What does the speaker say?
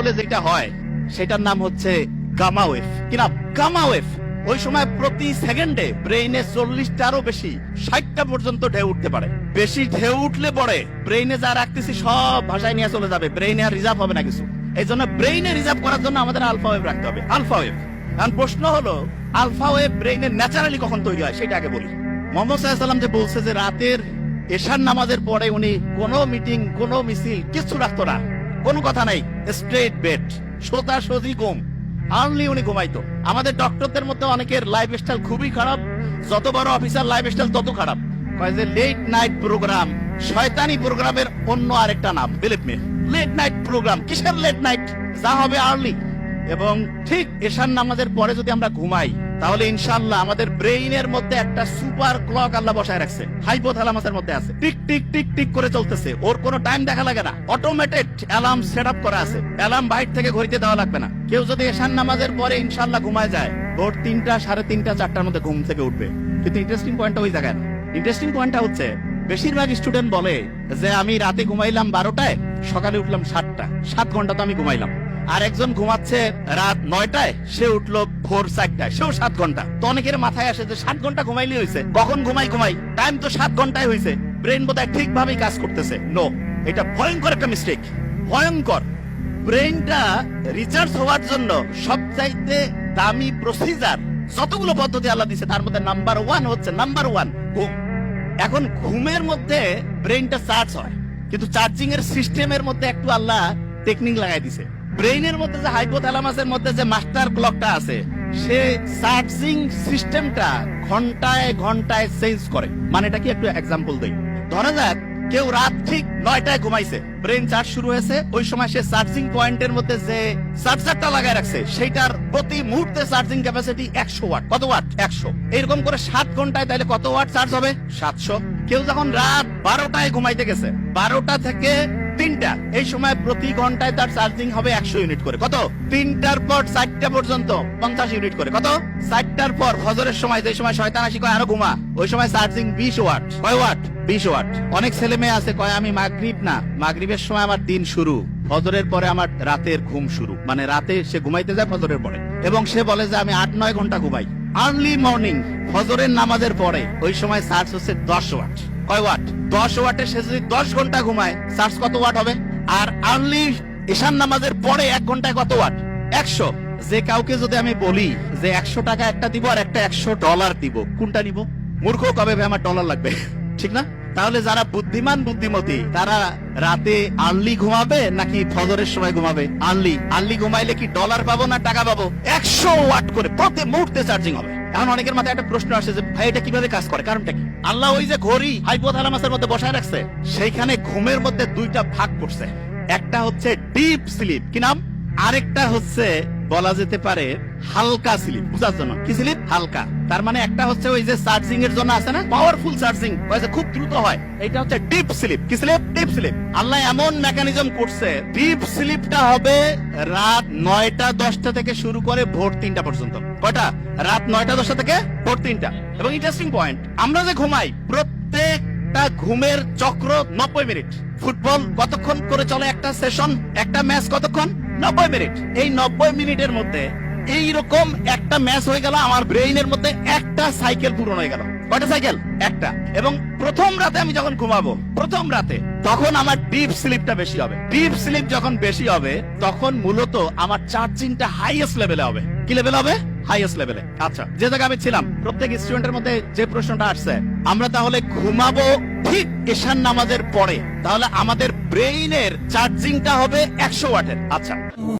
তাহলে যেটা হয়, সেটার নাম হচ্ছে গামা ওয়েভ কিনা গামা ওয়েভ ওই সময় প্রতি সেকেন্ডে ব্রেইনে চল্লিশটারও বেশি, ষাটটা পর্যন্ত ঢেউ উঠতে পারে। বেশি ঢেউ উঠলে পরে ব্রেইনে যা রাখতেছি সব ভাষায় নিয়ে চলে যাবে। ব্রেইনে আর রিজার্ভ হবে না কিছু। এই জন্য ব্রেইনে রিজার্ভ করার জন্য আমাদের আলফা ওয়েভ রাখতে হবে। আলফা ওয়েভ এখন প্রশ্ন হলো আলফা ওয়েভ ব্রেইনে ন্যাচারালি কখন তৈরি হয়, সেটা আগে বলি। মোহাম্মদ সাল্লাম যে বলছে যে রাতের এশার নামাজের পরে উনি কোনো মিটিং কোনো মিছিল কিছু রাখতো না। কোনো কথা নাই। স্ট্রেট বেড সোজা সোজি ঘুম। আর্লি উনি ঘুমাইতো। আমাদের ডক্টরদের মধ্যে অনেকের লাইফ স্টাইল খুবই খারাপ। যত বড় অফিসার লাইফ স্টাইল তত খারাপ। কয় যে লেট নাইট প্রোগ্রাম শয়তানি প্রোগ্রামের অন্য আরেকটা নাম। Believe me late night program কিসের লেট নাইট যা হবে আর্লি এবং ঠিক এশার নামাজের পরে যদি আমরা ঘুমাই, তাহলে ইনশাল্লাহ আমাদের ব্রেইনের মধ্যে একটা সুপার ক্লক আল্লাহ বসায় রাখছে। হাইপোথ্যালামাসের মধ্যে আছে। টিক টিক টিক টিক করে চলতেছে। ওর কোনো টাইম দেখা লাগে না। অটোমেটেড অ্যালার্ম সেট আপ করা আছে। অ্যালার্ম বাইর থেকে ঘড়িতে দেওয়া লাগবে না। কেউ যদি এশার নামাজের পরে ইনশাল্লাহ ঘুমায় যায়, ভোর তিনটা, সাড়ে তিনটা, চারটার মধ্যে ঘুম থেকে উঠবে। কিন্তু ইন্টারেস্টিং পয়েন্টটা ওই জায়গায় না। ইন্টারেস্টিং পয়েন্টটা হচ্ছে, বেশিরভাগ স্টুডেন্ট বলে যে, আমি রাতে ঘুমাইলাম বারোটায়, সকালে উঠলাম সাতটা। সাত ঘণ্টা তো আমি ঘুমাইলাম। আর একজন ঘুমাচ্ছে রাত নয়টায়, সে উঠল ভোর চারটায়, সেও সাত ঘণ্টা। তো অনেকের মাথায় আসে যে সাত ঘণ্টা ঘুমাইলে হয়েছে। কখন ঘুমাই ঘুমাই? টাইম তো সাত ঘন্টায় হয়েছে। ব্রেন বোধহয় ঠিকভাবেই কাজ করতেছে। নো এটা ভয়ঙ্কর একটা মিস্টেক ভয়ঙ্কর। ব্রেনটা রিচার্জ হওয়ার জন্য সবচাইতে দামি প্রসিজার যতগুলো পদ্ধতি আল্লাহ দিছে তার মধ্যে নাম্বার ওয়ান হচ্ছে নাম্বার ওয়ান ঘুম। এখন ঘুমের মধ্যে ব্রেনটা চার্জ হয়। কিন্তু চার্জিং এর সিস্টেমের মধ্যে একটু আল্লাহ টেকনিক লাগাই দিছে ব্রেইনের মধ্যে যে হাইপোথ্যালামাসের মধ্যে যে মাস্টার ক্লকটা আছে, সে চার্জিং সিস্টেমটা ঘন্টায় ঘন্টায় চেঞ্জ করে। মানে এটা কি একটু এক্সাম্পল দেই? ধরা যাক, কেউ রাত ঠিক নয়টায় ঘুমাইছে ব্রেন চার্জ শুরু হয়েছে, ওই সময় সে চার্জিং পয়েন্টের মধ্যে যে চার্জারটা লাগায় রাখছে, সেইটার প্রতি মুহূর্তে চার্জিং ক্যাপাসিটি একশো ওয়াট কত ওয়াট একশো। এরকম করে সাত ঘন্টায় তাহলে কত ওয়াট চার্জ হবে? সাতশো। কেউ যখন রাত বারোটায় ঘুমাইতে গেছে, বারোটা থেকে তিনটা। এই সময় প্রতি ঘন্টায় তার চার্জিং হবে একশো ইউনিট করে। কত? তিনটার পর চারটা পর্যন্ত, পঞ্চাশ ইউনিট করে। কত? চারটার পর, হজরের সময় যে সময় শয়তান আসি কয়, আরও ঘুমা। ওই সময় চার্জিং বিশ ওয়াট। কয় ওয়াট? বিশ ওয়াট। অনেক ছেলে মেয়ে আছে কয়, আমি মাগরিব না। মাগরিবের সময় আমার দিন শুরু। ফজরের পরে আমার রাতের ঘুম শুরু। মানে রাতে সে ঘুমাইতে যায় ফজরের পরে। এবং সে বলে যে, আমি আট, নয় ঘণ্টা ঘুমাই। আর্লি মর্নিং ফজরের নামাজের পরে, ওই সময় চার্জ হচ্ছে দশ ওয়াট। কয় ওয়াট? দশ যদি দশ ঘণ্টা ঘুমায় চার্জ কত ওয়াট হবে? আর ঈশান নামাজের পরে এক ঘন্টায় কত ওয়াট? একশো। যে কাউকে যদি আমি বলি যে একশো টাকা একটা দিব আর একটা একশো ডলার দিব, কোনটা নিব? মূর্খ কবে আমার ডলার লাগবে? ঠিক না? তাহলে যারা বুদ্ধিমান, বুদ্ধিমতী, তারা রাতে আর্লি ঘুমাবে নাকি ফজরের সময় ঘুমাবে? আর্লি। আর্লি ঘুমাইলে কি ডলার পাবো না টাকা পাবো? একশো ওয়াট করে প্রতি মুহূর্তে চার্জিং হবে। এখন অনেকের মাথায় একটা প্রশ্ন আসে যে, ভাই, এটা কীভাবে কাজ করে? কারণটা কি? আল্লাহ ওই যে ঘড়ি হাইপোথ্যালামাসের মধ্যে বসায় রাখছে, সেইখানে ঘুমের মধ্যে দুইটা ভাগ করছে একটা হচ্ছে ডিপ স্লিপ। কি নাম? আরেকটা হচ্ছে বলা যেতে পারে হালকা স্লিপ, বুঝার জন্য। কি স্লিপ? হালকা। তার মানে একটা হচ্ছে ওই যে চার্জিং এর জন্য আছে না? পাওয়ারফুল চার্জিং খুব দ্রুত হয়। এটা হচ্ছে ডিপ স্লিপ। কি স্লিপ? Deep sleep. আল্লাহ এমন মেকানিজম করছে ডিপ স্লিপটা হবে রাত নয়টা দশটা থেকে শুরু করে ভোর তিনটা পর্যন্ত। কয়টা? রাত নয়টা দশটা থেকে ভোর তিনটা। এবং ইন্টারেস্টিং পয়েন্ট আমরা যে ঘুমাই, প্রত্যেকটা ঘুমের চক্র নব্বই মিনিট। ফুটবল কতক্ষণ করে চলে একটা সেশন একটা ম্যাচ কতক্ষণ? নব্বই মিনিট। এই নব্বই মিনিটের মধ্যে এই রকম একটা ম্যাচ হয়ে গেল, আমার ব্রেইনের মধ্যে একটা সাইকেল পূরণ হয়ে গেল। কয়টা সাইকেল? একটা। এবং প্রথম রাতে আমি যখন ঘুমাবো, প্রথম রাতে তখন আমার ডিপ স্লিপটা বেশি হবে। ডিপ স্লিপ যখন বেশি হবে, তখন মূলত আমার চার্জিংটা হাইয়েস্ট লেভেলে হবে। কি লেভেল হবে? হাইয়েস্ট লেভেলে আচ্ছা যে জায়গায় আমি ছিলাম, প্রত্যেক স্টুডেন্টের মধ্যে যে প্রশ্নটা আসছে, আমরা তাহলে ঘুমাবো ঠিক ঈশান নামাজের পরে। তাহলে আমাদের ব্রেইনের চার্জিংটা হবে একশো ওয়াটের আচ্ছা।